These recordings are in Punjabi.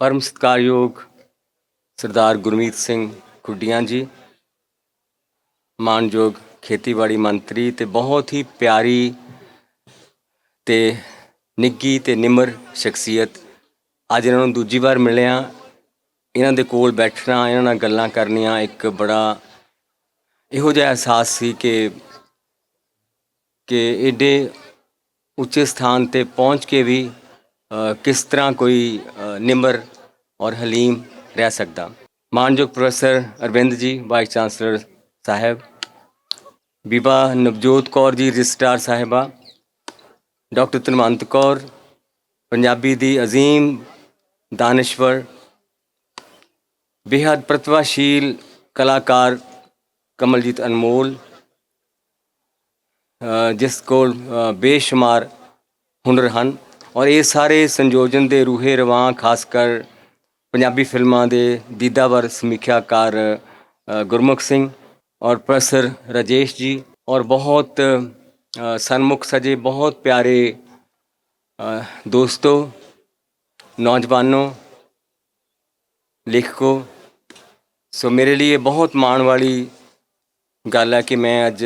ਪਰਮ ਸਤਿਕਾਰਯੋਗ ਸਰਦਾਰ ਗੁਰਮੀਤ ਸਿੰਘ ਖੁੱਡੀਆਂ ਜੀ, ਮਾਨਯੋਗ ਖੇਤੀਬਾੜੀ ਮੰਤਰੀ ਤੇ ਬਹੁਤ ਹੀ ਪਿਆਰੀ ਤੇ ਨਿੱਗੀ ਤੇ ਨਿਮਰ ਸ਼ਖਸੀਅਤ। ਅੱਜ ਇਹਨਾਂ ਨੂੰ ਦੂਜੀ ਵਾਰ ਮਿਲਿਆ। ਇਹਨਾਂ ਦੇ ਕੋਲ ਬੈਠਣਾ, ਇਹਨਾਂ ਨਾਲ ਗੱਲਾਂ ਕਰਨੀਆਂ ਇੱਕ ਬੜਾ ਇਹੋ ਜਿਹਾ ਅਹਿਸਾਸ ਸੀ ਕਿ ਕਿ ਏਡੇ ਉੱਚੇ ਸਥਾਨ ਤੇ ਪਹੁੰਚ ਕੇ ਵੀ ਕਿਸ ਤਰ੍ਹਾਂ ਕੋਈ ਨਿਮਰ ਔਰ ਹਲੀਮ ਰਹਿ ਸਕਦਾ? ਮਾਨਯੋਗ ਪ੍ਰੋਫੈਸਰ ਅਰਵਿੰਦ ਜੀ, ਵਾਈਸ ਚਾਂਸਲਰ ਸਾਹਿਬ, ਬੀਬਾ ਨਵਜੋਤ ਕੌਰ ਜੀ ਰਜਿਸਟਰਾਰ ਸਾਹਿਬਾ, ਡਾਕਟਰ ਧਨਵੰਤ ਕੌਰ, ਪੰਜਾਬੀ ਦੀ ਅਜ਼ੀਮ ਦਾਨਿਸ਼ਵਰ ਬੇहद ਪ੍ਰਤਿਭਾਸ਼ੀਲ ਕਲਾਕਾਰ ਕਮਲਜੀਤ ਅਨਮੋਲ ਜਿਸ ਕੋਲ ਬੇਸ਼ੁਮਾਰ ਹੁਨਰ ਹਨ। ਔਰ ਇਹ ਸਾਰੇ ਸੰਯੋਜਨ ਦੇ ਰੂਹੇ ਰਵਾਂ ਖਾਸ ਕਰ ਪੰਜਾਬੀ ਫਿਲਮਾਂ ਦੇ ਦੀਦਾਵਰ ਸਮੀਖਿਆਕਾਰ ਗੁਰਮੁਖ ਸਿੰਘ ਔਰ ਪ੍ਰੋਫੈਸਰ ਰਾਜੇਸ਼ ਜੀ ਔਰ ਬਹੁਤ ਅ, ਸਨਮੁਖ ਸਜੇ ਬਹੁਤ ਪਿਆਰੇ ਦੋਸਤੋ ਨੌਜਵਾਨੋ ਲੇਖਕੋ। ਸੋ ਮੇਰੇ ਲਈ ਇਹ ਬਹੁਤ ਮਾਣ ਵਾਲੀ ਗੱਲ ਹੈ ਕਿ ਮੈਂ ਅੱਜ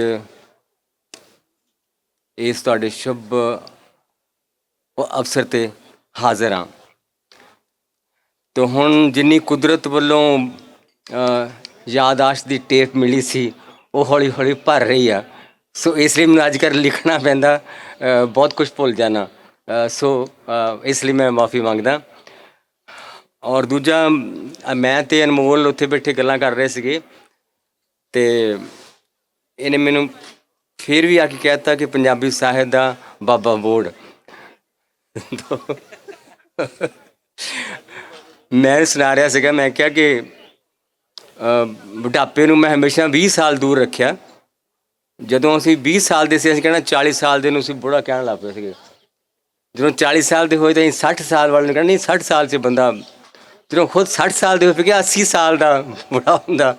ਇਸ ਤੁਹਾਡੇ ਸ਼ੁਭ ਉਹ ਅਫਸਰ ਤੇ ਹਾਜ਼ਰ ਹਾਂ ਤੋ ਹੁਣ ਜਿੰਨੀ ਕੁਦਰਤ ਵੱਲੋਂ ਯਾਦਾਸ਼ਤ ਦੀ ਟੇਪ ਮਿਲੀ ਸੀ, ਉਹ ਹੌਲੀ ਹੌਲੀ ਭਰ ਰਹੀ ਆ। ਸੋ ਇਸ ਲਈ ਮੈਨੂੰ ਅੱਜ ਕੱਲ੍ਹ ਲਿਖਣਾ ਪੈਂਦਾ ਬਹੁਤ ਕੁਝ ਭੁੱਲ ਜਾਣਾ। ਸੋ ਇਸ ਲਈ ਮੈਂ ਮਾਫੀ ਮੰਗਦਾ। ਔਰ ਦੂਜਾ ਮੈਂ ਤੇ ਅਨਮੋਲ ਉੱਥੇ ਬੈਠੇ ਗੱਲਾਂ ਕਰ ਰਹੇ ਸੀਗੇ। ਤੇ ਇਹਨੇ ਮੈਨੂੰ ਫਿਰ ਵੀ ਆ ਕੇ ਕਹਿਤਾ ਕਿ ਪੰਜਾਬੀ ਸਾਹਿਤ ਦਾ ਬਾਬਾ ਬੋੜ। ਮੈਂ ਸੁਣਾ ਰਿਹਾ ਸੀਗਾ ਮੈਂ ਕਿਹਾ ਕਿ ਅ, ਬੁਢਾਪੇ ਨੂੰ ਮੈਂ ਹਮੇਸ਼ਾ 20 ਸਾਲ ਦੂਰ ਰੱਖਿਆ। ਜਦੋਂ ਅਸੀਂ 20 ਸਾਲ ਦੇ ਸੀ ਅਸੀਂ ਕਹਿਣਾ 40 ਸਾਲ ਦੇ ਨੂੰ ਅਸੀਂ ਬੁੜਾ ਕਹਿਣ ਲੱਗ ਪਏ ਸੀਗੇ। ਜਦੋਂ 40 ਸਾਲ ਦੇ ਹੋਏ ਤਾਂ ਅਸੀਂ 60 ਸਾਲ ਵਾਲੇ ਨੂੰ ਕਹਿਣਾ ਨਹੀਂ 60 ਸਾਲ 'ਚ ਬੰਦਾ ਜਦੋਂ ਖੁਦ 60 ਸਾਲ ਦੇ ਹੋਏ ਫਿਰ 80 ਸਾਲ ਦਾ ਬੁੜਾ ਹੁੰਦਾ।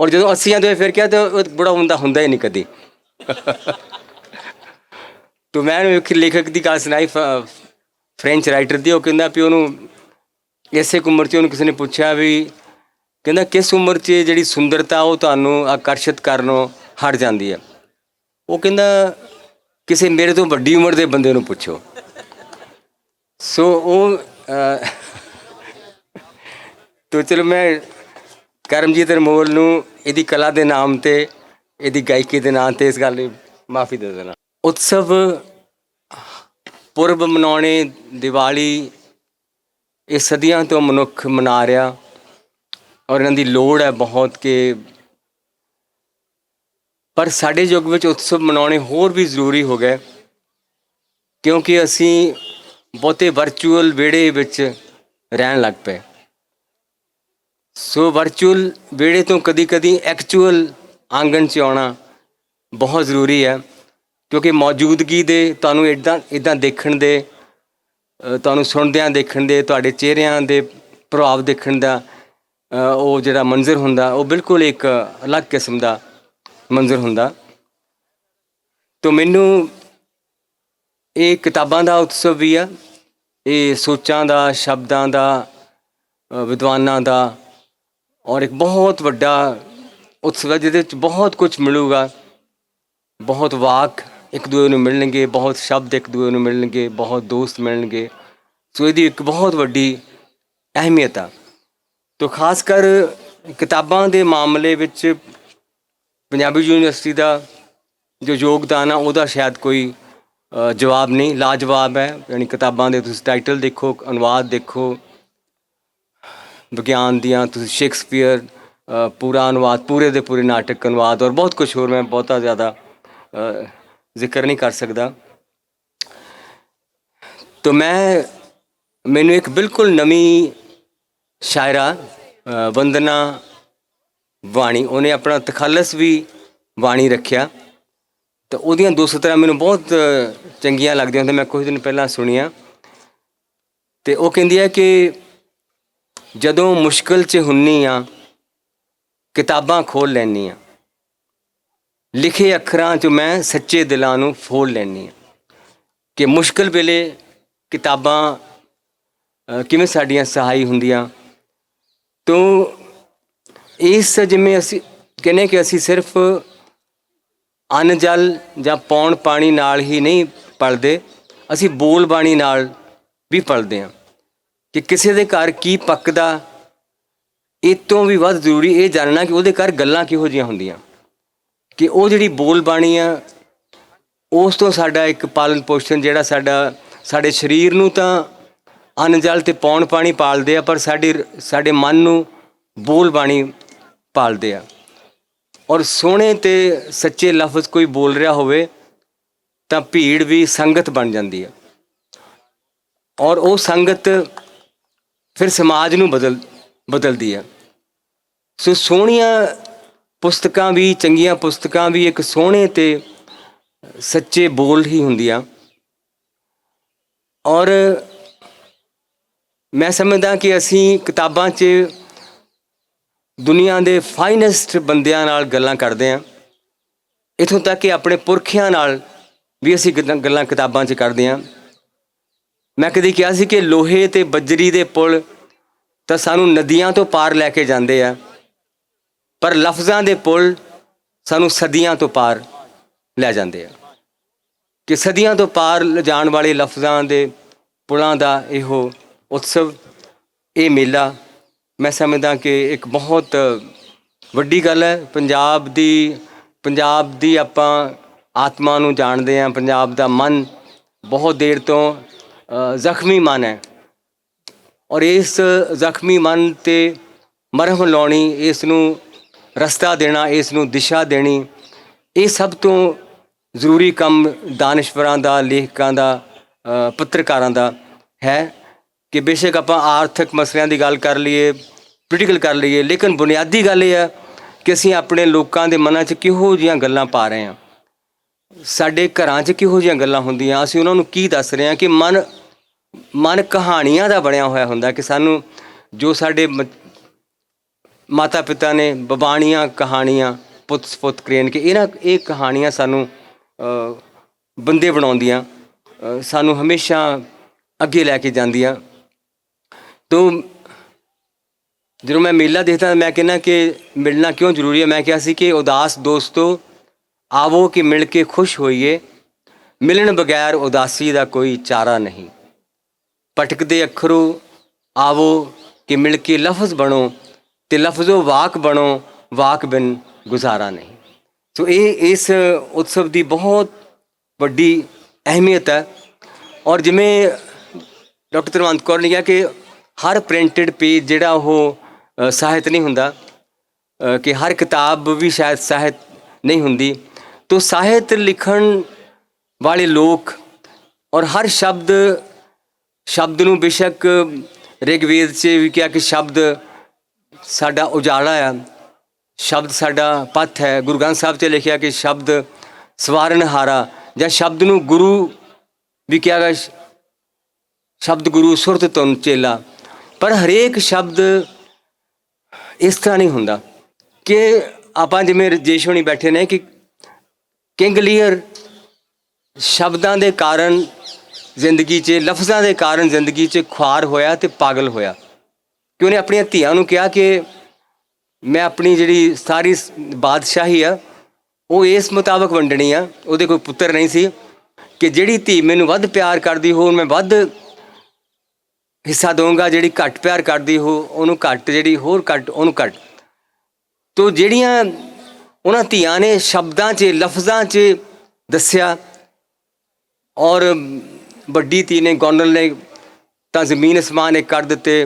ਔਰ ਜਦੋਂ 80 ਦੇ ਹੋਏ ਫਿਰ ਕਿਹਾ ਤਾਂ ਉਹ ਬੁੜਾ ਹੁੰਦਾ ਹੁੰਦਾ ਹੀ ਨਹੀਂ ਕਦੀ। ਤੋ ਮੈਂ ਇੱਕ ਲੇਖਕ ਦੀ ਗੱਲ ਸੁਣਾਈ ਫ੍ਰੈਂਚ ਰਾਈਟਰ ਦੀ ਉਹ ਕਹਿੰਦਾ ਵੀ ਉਹਨੂੰ ਇਸੇ ਉਮਰ 'ਚ ਉਹਨੂੰ ਕਿਸੇ ਨੇ ਪੁੱਛਿਆ ਵੀ ਕਹਿੰਦਾ ਕਿਸ ਉਮਰ 'ਚ ਜਿਹੜੀ ਸੁੰਦਰਤਾ ਉਹ ਤੁਹਾਨੂੰ ਆਕਰਸ਼ਿਤ ਕਰਨੋਂ ਹਟ ਜਾਂਦੀ ਹੈ? ਉਹ ਕਹਿੰਦਾ ਕਿਸੇ ਮੇਰੇ ਤੋਂ ਵੱਡੀ ਉਮਰ ਦੇ ਬੰਦੇ ਨੂੰ ਪੁੱਛੋ। ਸੋ ਉਹ ਤੋ ਚਲੋ ਮੈਂ ਕਰਮਜੀਤ ਅਨਮੋਲ ਨੂੰ ਇਹਦੀ ਕਲਾ ਦੇ ਨਾਮ ਤੇ, ਇਹਦੀ ਗਾਇਕੀ ਦੇ ਨਾਮ ਤੇ ਇਸ ਗੱਲ ਲਈ ਮਾਫੀ ਦੇ ਦੇਣਾ ਉਤਸਵ ਪੁਰਬ ਮਨਾਉਣੇ, ਦੀਵਾਲੀ, ਇਹ ਸਦੀਆਂ ਤੋਂ ਮਨੁੱਖ ਮਨਾ ਰਿਹਾ ਔਰ ਇਹਨਾਂ ਦੀ ਲੋੜ ਹੈ ਬਹੁਤ ਕਿ ਪਰ ਸਾਡੇ ਯੁੱਗ ਵਿੱਚ ਉਤਸਵ ਮਨਾਉਣੇ ਹੋਰ ਵੀ ਜ਼ਰੂਰੀ ਹੋ ਗਏ ਕਿਉਂਕਿ ਅਸੀਂ ਬਹੁਤੇ ਵਰਚੁਅਲ ਵਿਹੜੇ ਵਿੱਚ ਰਹਿਣ ਲੱਗ ਪਏ। ਸੋ ਵਰਚੁਅਲ ਵਿਹੜੇ ਤੋਂ ਕਦੀ-ਕਦੀ ਐਕਚੁਅਲ ਆਂਗਣ 'ਚ ਆਉਣਾ ਬਹੁਤ ਜ਼ਰੂਰੀ ਹੈ। ਕਿਉਂਕਿ ਮੌਜੂਦਗੀ ਦੇ ਤੁਹਾਨੂੰ ਇਦਾਂ ਇਦਾਂ ਦੇਖਣ ਦੇ ਤੁਹਾਨੂੰ ਸੁਣਦਿਆਂ ਦੇਖਣ ਦੇ, ਤੁਹਾਡੇ ਚਿਹਰਿਆਂ ਦੇ ਪ੍ਰਭਾਵ ਦੇਖਣ ਦਾ ਉਹ ਜਿਹੜਾ ਮੰਜ਼ਰ ਹੁੰਦਾ, ਉਹ ਬਿਲਕੁਲ ਇੱਕ ਅਲੱਗ ਕਿਸਮ ਦਾ ਮੰਜ਼ਰ ਹੁੰਦਾ। ਤੋ ਮੈਨੂੰ ਇਹ ਕਿਤਾਬਾਂ ਦਾ ਉਤਸਵ ਵੀ ਆ, ਇਹ ਸੋਚਾਂ ਦਾ, ਸ਼ਬਦਾਂ ਦਾ ਵਿਦਵਾਨਾਂ ਦਾ, ਔਰ ਇੱਕ ਬਹੁਤ ਵੱਡਾ ਉਤਸਵ ਹੈ, ਜਿਹਦੇ ਵਿੱਚ ਬਹੁਤ ਕੁਝ ਮਿਲੂਗਾ। ਬਹੁਤ ਵਾਕ ਇੱਕ ਦੂਜੇ ਨੂੰ ਮਿਲਣਗੇ, ਬਹੁਤ ਸ਼ਬਦ ਇੱਕ ਦੂਜੇ ਨੂੰ ਮਿਲਣਗੇ, ਬਹੁਤ ਦੋਸਤ ਮਿਲਣਗੇ। ਸੋ ਇਹਦੀ ਇੱਕ ਬਹੁਤ ਵੱਡੀ ਅਹਿਮੀਅਤ ਆ। ਤੋ ਖਾਸ ਕਰ ਕਿਤਾਬਾਂ ਦੇ ਮਾਮਲੇ ਵਿੱਚ ਪੰਜਾਬੀ ਯੂਨੀਵਰਸਿਟੀ ਦਾ ਜੋ ਯੋਗਦਾਨ ਆ, ਉਹਦਾ ਸ਼ਾਇਦ ਕੋਈ ਜਵਾਬ ਨਹੀਂ, ਲਾਜਵਾਬ ਹੈ। ਯਾਨੀ ਕਿਤਾਬਾਂ ਦੇ ਤੁਸੀਂ ਟਾਈਟਲ ਦੇਖੋ, ਅਨੁਵਾਦ ਦੇਖੋ, ਵਿਗਿਆਨ ਦੀਆਂ, ਤੁਸੀਂ ਸ਼ੇਕਸਪੀਅਰ ਪੂਰਾ ਅਨੁਵਾਦ, ਪੂਰੇ ਦੇ ਪੂਰੇ ਨਾਟਕ, ਅਨੁਵਾਦ ਔਰ ਬਹੁਤ ਕੁਝ ਹੋਰ ਮੈਂ ਬਹੁਤਾ ਜ਼ਿਆਦਾ ਜ਼ਿਕਰ ਨਹੀਂ ਕਰ ਸਕਦਾ। ਤਾਂ ਮੈਂ, ਮੈਨੂੰ ਇੱਕ ਬਿਲਕੁਲ ਨਵੀਂ ਸ਼ਾਇਰਾ ਵੰਦਨਾ ਬਾਣੀ ਉਹਨੇ ਆਪਣਾ ਤਖਲਸ ਵੀ ਬਾਣੀ ਰੱਖਿਆ। ਤਾਂ ਉਹਦੀਆਂ ਦੋ ਸਤਰਾਂ ਮੈਨੂੰ ਬਹੁਤ ਚੰਗੀਆਂ ਲੱਗਦੀਆਂ ਤੇ ਮੈਂ ਕੁਝ ਦਿਨ ਪਹਿਲਾਂ ਸੁਣੀਆਂ। ਤੇ ਉਹ ਕਹਿੰਦੀ ਹੈ ਕਿ ਜਦੋਂ ਮੁਸ਼ਕਲ 'ਚ ਹੁੰਨੀ ਆ, ਕਿਤਾਬਾਂ ਖੋਲ ਲੈਣੀ ਆ। ਲਿਖੇ ਅੱਖਰਾਂ 'ਚ ਮੈਂ ਸੱਚੇ ਦਿਲਾਂ ਨੂੰ ਫੋਲ ਲੈਣੀ ਆ ਕਿ ਮੁਸ਼ਕਲ ਵੇਲੇ ਕਿਤਾਬਾਂ ਕਿਵੇਂ ਸਾਡੀਆਂ ਸਹਾਈ ਹੁੰਦੀਆਂ। ਤੋਂ ਇਸ ਜਿਵੇਂ ਅਸੀਂ ਕਹਿੰਦੇ ਕਿ ਅਸੀਂ ਸਿਰਫ ਅੰਨ, ਜਲ ਜਾਂ ਪੌਣ ਪਾਣੀ ਨਾਲ ਹੀ ਨਹੀਂ ਪਲਦੇ, ਅਸੀਂ ਬੋਲ ਬਾਣੀ ਨਾਲ ਵੀ ਪਲਦੇ ਹਾਂ ਕਿ ਕਿਸੇ ਦੇ ਘਰ ਕੀ ਪੱਕਦਾ, ਇਹ ਤੋਂ ਵੀ ਵੱਧ ਜ਼ਰੂਰੀ ਇਹ ਜਾਣਨਾ ਕਿ ਉਹਦੇ ਘਰ ਗੱਲਾਂ ਕਿਹੋ ਜਿਹੀਆਂ ਹੁੰਦੀਆਂ। ਕਿ ਉਹ ਜਿਹੜੀ ਬੋਲ ਬਾਣੀ ਆ, ਉਸ ਤੋਂ ਸਾਡਾ ਇੱਕ ਪਾਲਣ ਪੋਸ਼ਣ ਜਿਹੜਾ ਸਾਡਾ, ਸਾਡੇ ਸਰੀਰ ਨੂੰ ਤਾਂ ਅੰਨ ਜਲ ਤੇ ਪੌਣ ਪਾਣੀ ਪਾਲਦੇ ਆ, ਪਰ ਸਾਡੇ ਸਾਡੇ ਮਨ ਨੂੰ ਬੋਲ ਬਾਣੀ ਪਾਲਦੇ ਆ। ਔਰ ਸੋਹਣੇ ਤੇ ਸੱਚੇ ਲਫ਼ਜ਼ ਕੋਈ ਬੋਲ ਰਿਹਾ ਹੋਵੇ, ਤਾਂ ਭੀੜ ਵੀ ਸੰਗਤ ਬਣ ਜਾਂਦੀ ਹੈ ਔਰ ਉਹ ਸੰਗਤ ਫਿਰ ਸਮਾਜ ਨੂੰ ਬਦਲ, ਬਦਲਦੀ ਹੈ ਸੋ ਸੋਹਣੀਆਂ ਪੁਸਤਕਾਂ ਵੀ, ਚੰਗੀਆਂ ਪੁਸਤਕਾਂ ਵੀ, ਇੱਕ ਸੋਹਣੇ ਤੇ ਸੱਚੇ ਬੋਲ ਹੀ ਹੁੰਦੀਆਂ। ਔਰ ਮੈਂ ਸਮਝਦਾ ਕਿ ਅਸੀਂ ਕਿਤਾਬਾਂ 'ਚ ਦੁਨੀਆ ਦੇ ਫਾਈਨੈਸਟ ਬੰਦਿਆਂ ਨਾਲ ਗੱਲਾਂ ਕਰਦੇ ਹਾਂ। ਇਥੋਂ ਤੱਕ ਕਿ ਆਪਣੇ ਪੁਰਖਿਆਂ ਨਾਲ ਵੀ ਅਸੀਂ ਗੱਲਾਂ ਗੱਲਾਂ ਕਿਤਾਬਾਂ 'ਚ ਕਰਦੇ ਹਾਂ। ਮੈਂ ਕਦੀ ਕਿਹਾ ਸੀ ਕਿ ਲੋਹੇ ਤੇ ਬੱਜਰੀ ਦੇ ਪੁਲ ਤਾਂ ਸਾਨੂੰ ਨਦੀਆਂ ਤੋਂ ਪਾਰ ਲੈ ਕੇ ਜਾਂਦੇ ਆ। ਪਰ ਲਫ਼ਜ਼ਾਂ ਦੇ ਪੁਲ ਸਾਨੂੰ ਸਦੀਆਂ ਤੋਂ ਪਾਰ ਲੈ ਜਾਂਦੇ ਆ। ਕਿ ਸਦੀਆਂ ਤੋਂ ਪਾਰ ਲਿਜਾਣ ਵਾਲੇ ਲਫ਼ਜ਼ਾਂ ਦੇ ਪੁਲਾਂ ਦਾ ਇਹੋ ਉਤਸਵ, ਇਹ ਮੇਲਾ ਮੈਂ ਸਮਝਦਾ ਕਿ ਇੱਕ ਬਹੁਤ ਵੱਡੀ ਗੱਲ ਹੈ। ਪੰਜਾਬ ਦੀ ਪੰਜਾਬ ਦੀ ਆਪਾਂ ਆਤਮਾ ਨੂੰ ਜਾਣਦੇ ਹਾਂ, ਪੰਜਾਬ ਦਾ ਮਨ ਬਹੁਤ ਦੇਰ ਤੋਂ ਜ਼ਖਮੀ ਮਨ ਹੈ। ਔਰ ਇਸ ਜ਼ਖਮੀ ਮਨ ਤੇ ਮਰਹਮ ਲਾਉਣੀ, ਇਸ ਨੂੰ ਰਸਤਾ ਦੇਣਾ, ਇਸ ਨੂੰ ਦਿਸ਼ਾ ਦੇਣੀ, ਇਹ ਸਭ ਤੋਂ ਜ਼ਰੂਰੀ ਕੰਮ ਦਾਨਸ਼ਵਰਾਂ ਦਾ, ਲੇਖਕਾਂ ਦਾ ਪੱਤਰਕਾਰਾਂ ਦਾ ਹੈ ਕਿ ਬੇਸ਼ੱਕ ਆਪਾਂ ਆਰਥਿਕ ਮਸਲਿਆਂ ਦੀ ਗੱਲ ਕਰ ਲਈਏ ਪੋਲੀਟੀਕਲ ਕਰ ਲਈਏ, ਲੇਕਿਨ ਬੁਨਿਆਦੀ ਗੱਲ ਇਹ ਹੈ ਕਿ ਅਸੀਂ ਆਪਣੇ ਲੋਕਾਂ ਦੇ ਮਨਾਂ 'ਚ ਕਿਹੋ ਜੀਆਂ ਗੱਲਾਂ ਪਾ ਰਹੇ ਹਾਂ। ਸਾਡੇ ਘਰਾਂ 'ਚ ਕਿਹੋ ਜਿਹੀਆਂ ਗੱਲਾਂ ਹੁੰਦੀਆਂ? ਅਸੀਂ ਉਹਨਾਂ ਨੂੰ ਕੀ ਦੱਸ ਰਹੇ ਹਾਂ ਕਿ ਮਨ ਮਨ ਕਹਾਣੀਆਂ ਦਾ ਬਣਿਆ ਹੋਇਆ ਹੁੰਦਾ ਕਿ ਸਾਨੂੰ ਜੋ ਸਾਡੇ ਮਾਤਾ ਪਿਤਾ ਨੇ ਬਬਾਣੀਆਂ ਕਹਾਣੀਆਂ ਪੁੱਤ ਸਪੁੱਤ ਕਰੇਨ ਕੇ, ਇਹਨਾਂ ਇਹ ਕਹਾਣੀਆਂ ਸਾਨੂੰ ਬੰਦੇ ਬਣਾਉਂਦੀਆਂ ਸਾਨੂੰ ਹਮੇਸ਼ਾ ਅੱਗੇ ਲੈ ਕੇ ਜਾਂਦੀਆਂ। ਤੋਂ, ਜਦੋਂ ਮੈਂ ਮੇਲਾ ਦੇਖਦਾ ਮੈਂ ਕਹਿੰਦਾ ਕਿ ਮਿਲਣਾ ਕਿਉਂ ਜ਼ਰੂਰੀ ਹੈ? ਮੈਂ ਕਿਹਾ ਸੀ ਕਿ ਉਦਾਸ ਦੋਸਤੋ, ਆਵੋ ਕਿ ਮਿਲ ਕੇ ਖੁਸ਼ ਹੋਈਏ। ਮਿਲਣ ਬਗੈਰ ਉਦਾਸੀ ਦਾ ਕੋਈ ਚਾਰਾ ਨਹੀਂ। ਭਟਕਦੇ ਅੱਖਰੋਂ, ਆਵੋ ਕਿ ਮਿਲ ਕੇ ਲਫ਼ਜ਼ ਬਣੋ। ਤੇ ਲਫ਼ਜ਼ੋ ਵਾਕ ਬਣੋ, ਵਾਕ ਬਿਨ ਗੁਜ਼ਾਰਾ ਨਹੀਂ। ਸੋ ਇਹ ਇਸ ਉਤਸਵ ਦੀ ਬਹੁਤ ਵੱਡੀ ਅਹਿਮੀਅਤ ਹੈ। ਔਰ ਜਿਵੇਂ ਡਾਕਟਰ ਤਰਵੰਤ ਕੌਰ ਨੇ ਕਿਹਾ ਕਿ ਹਰ ਪ੍ਰਿੰਟਡ ਪੇਜ ਜਿਹੜਾ ਉਹ ਸਾਹਿਤ ਨਹੀਂ ਹੁੰਦਾ। ਕਿ ਹਰ ਕਿਤਾਬ ਵੀ ਸ਼ਾਇਦ ਸਾਹਿਤ ਨਹੀਂ ਹੁੰਦੀ। ਤੋ ਸਾਹਿਤ ਲਿਖਣ ਵਾਲੇ ਲੋਕ ਔਰ ਹਰ ਸ਼ਬਦ ਸ਼ਬਦ ਨੂੰ ਬੇਸ਼ੱਕ ਰਿਗਵੇਦ 'ਚ ਵੀ ਕਿਹਾ ਕਿ ਸ਼ਬਦ ਸਾਡਾ ਉਜਾਲਾ ਆ। ਸ਼ਬਦ ਸਾਡਾ ਪੱਥ ਹੈ। ਗੁਰੂ ਗ੍ਰੰਥ ਸਾਹਿਬ 'ਚ ਲਿਖਿਆ ਕਿ ਸ਼ਬਦ ਸਵਾਰਨਹਾਰਾ ਜਾਂ ਸ਼ਬਦ ਨੂੰ ਗੁਰੂ ਵੀ ਕਿਹਾ ਗਿਆ ਸ਼ਬਦ ਗੁਰੂ ਸੁਰਤ ਤੁਨ ਚੇਲਾ। ਪਰ ਹਰੇਕ ਸ਼ਬਦ ਇਸ ਤਰ੍ਹਾਂ ਨਹੀਂ ਹੁੰਦਾ ਕਿ ਆਪਾਂ ਜਿਵੇਂ ਰਜੇਸ਼ ਹੋਣੀ ਬੈਠੇ ਨੇ ਕਿ ਕਿੰਗ ਲੀਅਰ ਸ਼ਬਦਾਂ ਦੇ ਕਾਰਨ ਜ਼ਿੰਦਗੀ 'ਚ, ਲਫ਼ਜ਼ਾਂ ਦੇ ਕਾਰਨ ਜ਼ਿੰਦਗੀ 'ਚ ਖੁਆਰ ਹੋਇਆ ਤੇ ਪਾਗਲ ਹੋਇਆ। ਕਿ ਉਹਨੇ ਆਪਣੀਆਂ ਧੀਆਂ ਨੂੰ ਕਿਹਾ ਕਿ ਮੈਂ ਆਪਣੀ ਜਿਹੜੀ ਸਾਰੀ ਬਾਦਸ਼ਾਹੀ ਆ, ਉਹ ਇਸ ਮੁਤਾਬਕ ਵੰਡਣੀ ਆ। ਉਹਦੇ ਕੋਈ ਪੁੱਤਰ ਨਹੀਂ ਸੀ ਕਿ ਜਿਹੜੀ ਧੀ ਮੈਨੂੰ ਵੱਧ ਪਿਆਰ ਕਰਦੀ ਹੋ ਮੈਂ ਵੱਧ ਹਿੱਸਾ ਦਊਂਗਾ, ਜਿਹੜੀ ਘੱਟ ਪਿਆਰ ਕਰਦੀ ਹੋ ਉਹਨੂੰ ਘੱਟ, ਜਿਹੜੀ ਹੋਰ ਘੱਟ, ਉਹਨੂੰ ਘੱਟ। ਤੋ ਜਿਹੜੀਆਂ ਉਹਨਾਂ ਧੀਆਂ ਨੇ ਸ਼ਬਦਾਂ 'ਚ, ਲਫ਼ਜ਼ਾਂ 'ਚ ਦੱਸਿਆ ਔਰ ਵੱਡੀ ਧੀ ਨੇ, ਗੌਂਡਲ ਨੇ ਤਾਂ ਜ਼ਮੀਨ ਅਸਮਾਨ ਇੱਕ ਕਰ ਦਿੱਤੇ।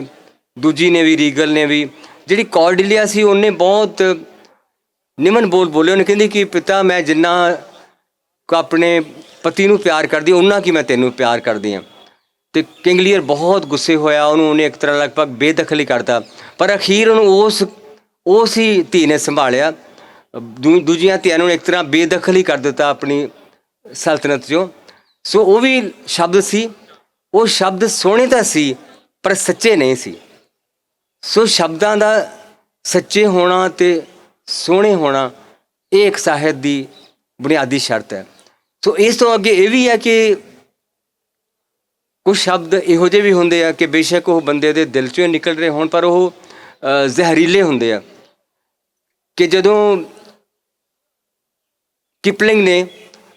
ਦੂਜੀ ਨੇ ਵੀ, ਰੀਗਲ ਨੇ ਵੀ, ਜਿਹੜੀ ਕੌਰਡੀਲੀਆ ਸੀ, ਉਹਨੇ ਬਹੁਤ ਨਿਮਨ ਬੋਲ ਬੋਲੇ, ਉਹਨੇ ਕਹਿੰਦੀ ਕਿ ਪਿਤਾ, ਮੈਂ ਜਿੰਨਾ ਆਪਣੇ ਪਤੀ ਨੂੰ ਪਿਆਰ ਕਰਦੀ ਉਹਨਾਂ ਕੀ ਮੈਂ ਤੈਨੂੰ ਪਿਆਰ ਕਰਦੀ ਹਾਂ। ਤੇ ਕਿੰਗ ਲੀਅਰ ਬਹੁਤ ਗੁੱਸੇ ਹੋਇਆ, ਉਹਨੂੰ ਉਹਨੇ ਇੱਕ ਤਰ੍ਹਾਂ ਲਗਭਗ ਬੇਦਖਲ ਹੀ ਕਰਤਾ। ਪਰ ਅਖੀਰ ਉਹਨੂੰ ਉਸ ਉਸ ਹੀ ਧੀ ਨੇ ਸੰਭਾਲਿਆ। ਦੂ- ਦੂਜੀਆਂ ਧੀਆਂ ਨੂੰ ਇੱਕ ਤਰ੍ਹਾਂ ਬੇਦਖਲ ਹੀ ਕਰ ਦਿੱਤਾ ਆਪਣੀ ਸਲਤਨਤ 'ਚੋਂ। ਸੋ ਉਹ ਵੀ ਸ਼ਬਦ ਸੀ, ਉਹ ਸ਼ਬਦ ਸੋਹਣੇ ਤਾਂ ਸੀ, ਪਰ ਸੱਚੇ ਨਹੀਂ ਸੀ। ਸੋ ਸ਼ਬਦਾਂ ਦਾ ਸੱਚੇ ਹੋਣਾ ਤੇ ਸੋਹਣੇ ਹੋਣਾ, ਇਹ ਇੱਕ ਸਾਹਿਤ ਦੀ ਬੁਨਿਆਦੀ ਸ਼ਰਤ ਹੈ। ਸੋ ਇਸ ਤੋਂ ਅੱਗੇ ਇਹ ਵੀ ਹੈ ਕਿ ਕੁਝ ਸ਼ਬਦ ਇਹੋ ਜਿਹੇ ਵੀ ਹੁੰਦੇ ਆ ਕਿ ਬੇਸ਼ੱਕ ਉਹ ਬੰਦੇ ਦੇ ਦਿਲ ਚੋਂ ਨਿਕਲ ਰਹੇ ਹੋਣ, ਪਰ ਉਹ ਜ਼ਹਿਰੀਲੇ ਹੁੰਦੇ ਆ। ਕਿ ਜਦੋਂ ਕਿਪਲਿੰਗ ਨੇ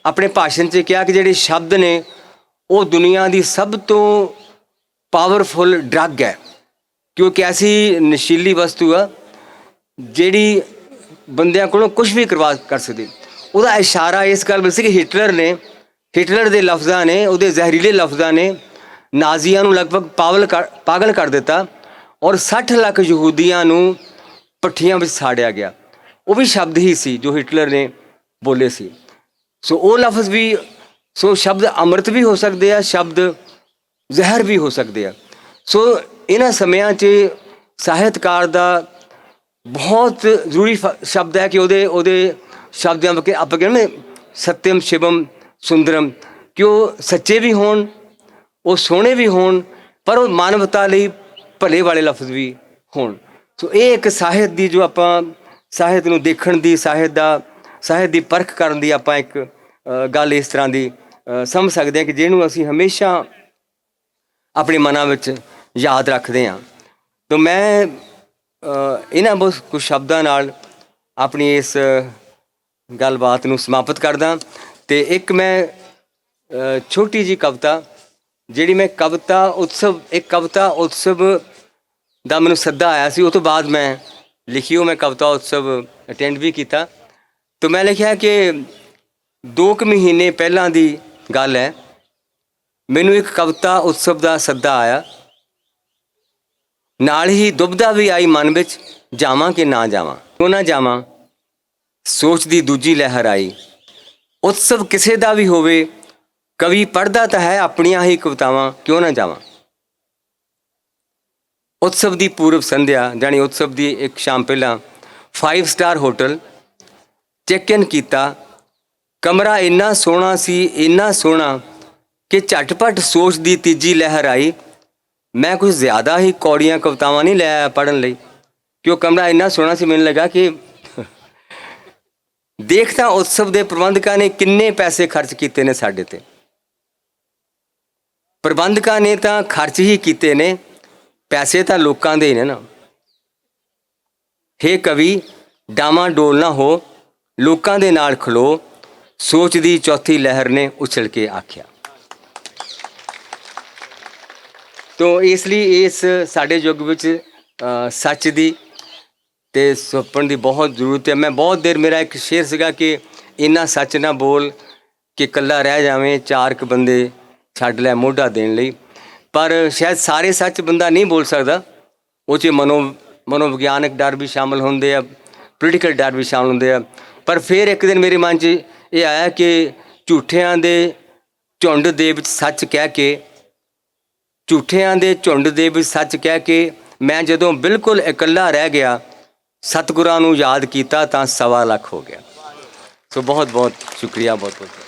ਆਪਣੇ ਭਾਸ਼ਣ 'ਚ ਕਿਹਾ ਕਿ ਜਿਹੜੇ ਸ਼ਬਦ ਨੇ, ਉਹ ਦੁਨੀਆ ਦੀ ਸਭ ਤੋਂ ਪਾਵਰਫੁਲ ਡਰੱਗ ਹੈ। ਕਿਉਂਕਿ ਐਸੀ ਨਸ਼ੀਲੀ ਵਸਤੂ ਆ ਜਿਹੜੀ ਬੰਦਿਆਂ ਕੋਲੋਂ ਕੁਝ ਵੀ ਕਰਵਾ ਕਰ ਸਕਦੀ ਉਹਦਾ ਇਸ਼ਾਰਾ ਇਸ ਗੱਲ ਵਿੱਚ ਸੀ ਕਿ ਹਿਟਲਰ ਨੇ, ਹਿਟਲਰ ਦੇ ਲਫ਼ਜ਼ਾਂ ਨੇ, ਉਹਦੇ ਜ਼ਹਿਰੀਲੇ ਲਫ਼ਜ਼ਾਂ ਨੇ ਨਾਜ਼ੀਆਂ ਨੂੰ ਲਗਭਗ ਪਾਗਲ ਕਰ- ਪਾਗਲ ਕਰ ਦਿੱਤਾ ਔਰ 60 ਲੱਖ ਯਹੂਦੀਆਂ ਨੂੰ ਪੱਠੀਆਂ ਵਿੱਚ ਸਾੜਿਆ ਗਿਆ। ਉਹ ਵੀ ਸ਼ਬਦ ਹੀ ਸੀ ਜੋ ਹਿਟਲਰ ਨੇ ਬੋਲੇ ਸੀ। ਸੋ ਉਹ ਲਫ਼ਜ਼ ਵੀ, ਸੋ ਸ਼ਬਦ ਅੰਮ੍ਰਿਤ ਵੀ ਹੋ ਸਕਦੇ ਆ, ਸ਼ਬਦ ਜ਼ਹਿਰ ਵੀ ਹੋ ਸਕਦੇ ਆ। ਸੋ ਇਹਨਾਂ ਸਮਿਆਂ 'ਚ ਸਾਹਿਤਕਾਰ ਦਾ ਬਹੁਤ ਜ਼ਰੂਰੀ ਫ- ਸ਼ਬਦ ਹੈ ਕਿ ਉਹਦੇ ਉਹਦੇ ਸ਼ਬਦਾਂ ਵਿੱਚ ਆਪਾਂ ਕਹਿੰਦੇ ਸਤਿਅਮ, ਸ਼ਿਵਮ, ਸੁੰਦਰਮ, ਕਿ ਉਹ ਸੱਚੇ ਵੀ ਹੋਣ, ਉਹ ਸੋਹਣੇ ਵੀ ਹੋਣ, ਪਰ ਉਹ ਮਾਨਵਤਾ ਲਈ ਭਲੇ ਵਾਲੇ ਲਫ਼ਜ਼ ਵੀ ਹੋਣ। ਸੋ ਇਹ ਇੱਕ ਸਾਹਿਤ ਦੀ ਜੋ ਆਪਾਂ ਸਾਹਿਤ ਨੂੰ ਦੇਖਣ ਦੀ, ਸਾਹਿਤ ਦਾ, ਸਾਹਿਤ ਦੀ ਪਰਖ ਕਰਨ ਦੀ ਆਪਾਂ ਇੱਕ ਗੱਲ ਇਸ ਤਰ੍ਹਾਂ ਦੀ ਸਮਝ ਸਕਦੇ ਹਾਂ ਕਿ ਜਿਹਨੂੰ ਅਸੀਂ ਹਮੇਸ਼ਾ ਆਪਣੇ ਮਨਾਂ ਵਿੱਚ ਯਾਦ ਰੱਖਦੇ ਹਾਂ। ਤਾਂ ਮੈਂ ਇਹਨਾਂ ਬਹੁਤ ਕੁਝ ਸ਼ਬਦਾਂ ਨਾਲ ਆਪਣੀ ਇਸ ਗੱਲਬਾਤ ਨੂੰ ਸਮਾਪਤ ਕਰਦਾ ਤੇ ਇੱਕ ਮੈਂ ਛੋਟੀ ਜੀ ਕਵਿਤਾ, ਜਿਹੜੀ ਮੈਂ ਕਵਿਤਾ ਉਤਸਵ, ਇੱਕ ਕਵਿਤਾ ਉਤਸਵ ਦਾ ਮੈਨੂੰ ਸੱਦਾ ਆਇਆ ਸੀ, ਉਹ ਤੋਂ ਬਾਅਦ ਮੈਂ ਲਿਖੀ, ਉਹ ਮੈਂ ਕਵਿਤਾ ਉਤਸਵ ਅਟੈਂਡ ਵੀ ਕੀਤਾ। ਤਾਂ ਮੈਂ ਲਿਖਿਆ ਕਿ 2 ਕੁ ਮਹੀਨੇ ਪਹਿਲਾਂ ਦੀ ਗੱਲ ਹੈ, ਮੈਨੂੰ ਇੱਕ ਕਵਿਤਾ ਉਤਸਵ ਦਾ ਸੱਦਾ ਆਇਆ। ਨਾਲ ਹੀ ਦੁਬਦਾ ਵੀ ਆਈ ਮਨ ਵਿੱਚ, ਜਾਵਾਂ ਕਿ ਨਾ ਜਾਵਾਂ? ਕਿਉਂ ਨਾ ਜਾਵਾਂ? ਸੋਚ ਦੀ ਦੂਜੀ ਲਹਿਰ ਆਈ। ਉਤਸਵ ਕਿਸੇ ਦਾ ਵੀ ਹੋਵੇ, ਕਵੀ ਪੜਦਾ ਤਾਂ ਹੈ ਆਪਣੀਆਂ ਹੀ ਕਵਿਤਾਵਾਂ, ਕਿਉਂ ਨਾ ਜਾਵਾਂ? ਉਤਸਵ ਦੀ ਪੂਰਵ ਸੰਧਿਆ ਜਾਨੀ ਉਤਸਵ ਦੀ ਇੱਕ ਸ਼ਾਮ ਪਹਿਲਾਂ 5 ਸਟਾਰ ਹੋਟਲ ਚੈੱਕ ਇਨ ਕੀਤਾ। ਕਮਰਾ ਇੰਨਾ ਸੋਹਣਾ ਸੀ, ਇੰਨਾ ਸੋਹਣਾ ਕਿ ਝਟਪਟ ਸੋਚ ਦੀ ਤੀਜੀ ਲਹਿਰ ਆਈ। ਮੈਂ ਕੁਝ ਜ਼ਿਆਦਾ ਹੀ ਕੌੜੀਆਂ ਕਵਿਤਾਵਾਂ ਨਹੀਂ ਲੈ ਆਇਆ ਪੜਨ ਲਈ। ਕਿ ਉਹ ਕਮਰਾ ਇੰਨਾ ਸੋਹਣਾ ਸੀ, ਮੈਨੂੰ ਲੱਗਾ ਕਿ ਦੇਖਦਾ ਉਤਸਵ ਦੇ ਪ੍ਰਬੰਧਕਾਂ ਨੇ ਕਿੰਨੇ ਪੈਸੇ ਖਰਚ ਕੀਤੇ ਨੇ ਸਾਡੇ ਤੇ। ਪ੍ਰਬੰਧਕਾਂ ਨੇ ਤਾਂ ਖਰਚ ਹੀ ਕੀਤੇ ਨੇ, ਪੈਸੇ ਤਾਂ ਲੋਕਾਂ ਦੇ ਹੀ ਨੇ ਨਾ। ਹੇ ਕਵੀ ਡਾਮਾ ਡੋਲ ਨਾ ਹੋ, ਲੋਕਾਂ ਦੇ ਨਾਲ ਖਲੋ, ਸੋਚ ਦੀ ਚੌਥੀ ਲਹਿਰ ਨੇ ਉਛਲ ਕੇ ਆਖਿਆ। ਤੋ ਇਸ ਲਈ ਇਸ ਸਾਡੇ ਯੁੱਗ ਵਿੱਚ ਸੱਚ ਦੀ ਤੇ ਸੁਪਨ ਦੀ ਬਹੁਤ ਜ਼ਰੂਰਤ ਹੈ। ਮੈਂ ਬਹੁਤ ਦੇਰ ਮੇਰਾ ਇੱਕ ਸ਼ੇਰ ਸੀਗਾ ਕਿ ਇੰਨਾ ਸੱਚ ਨਾ ਬੋਲ ਕਿ ਇਕੱਲਾ ਰਹਿ ਜਾਵੇਂ ਚਾਰ ਕ ਬੰਦੇ ਛੱਡ ਲੈ ਮੋਢਾ ਦੇਣ ਲਈ। ਪਰ ਸ਼ਾਇਦ ਸਾਰੇ ਸੱਚ ਬੰਦਾ ਨਹੀਂ ਬੋਲ ਸਕਦਾ। ਉਹ 'ਚ ਮਨੋ, ਮਨੋਵਿਗਿਆਨਕ ਡਰ ਵੀ ਸ਼ਾਮਲ ਹੁੰਦੇ ਆ ਪੋਲੀਟੀਕਲ ਡਰ ਵੀ ਸ਼ਾਮਲ ਹੁੰਦੇ ਆ। ਪਰ ਫਿਰ ਇੱਕ ਦਿਨ ਮੇਰੇ ਮਨ 'ਚ ਇਹ ਆਇਆ ਕਿ ਝੂਠਿਆਂ ਦੇ ਝੁੰਡ ਦੇ ਵਿੱਚ ਸੱਚ ਕਹਿ ਕੇ ਝੂਠਿਆਂ ਦੇ ਝੁੰਡ ਦੇ ਵਿੱਚ ਸੱਚ ਕਹਿ ਕੇ ਮੈਂ ਜਦੋਂ ਬਿਲਕੁਲ ਇਕੱਲਾ ਰਹਿ ਗਿਆ, ਸਤਿਗੁਰਾਂ ਨੂੰ ਯਾਦ ਕੀਤਾ ਤਾਂ ਸਵਾ ਲੱਖ ਹੋ ਗਿਆ। ਸੋ ਬਹੁਤ ਬਹੁਤ ਸ਼ੁਕਰੀਆ ਬਹੁਤ ਬਹੁਤ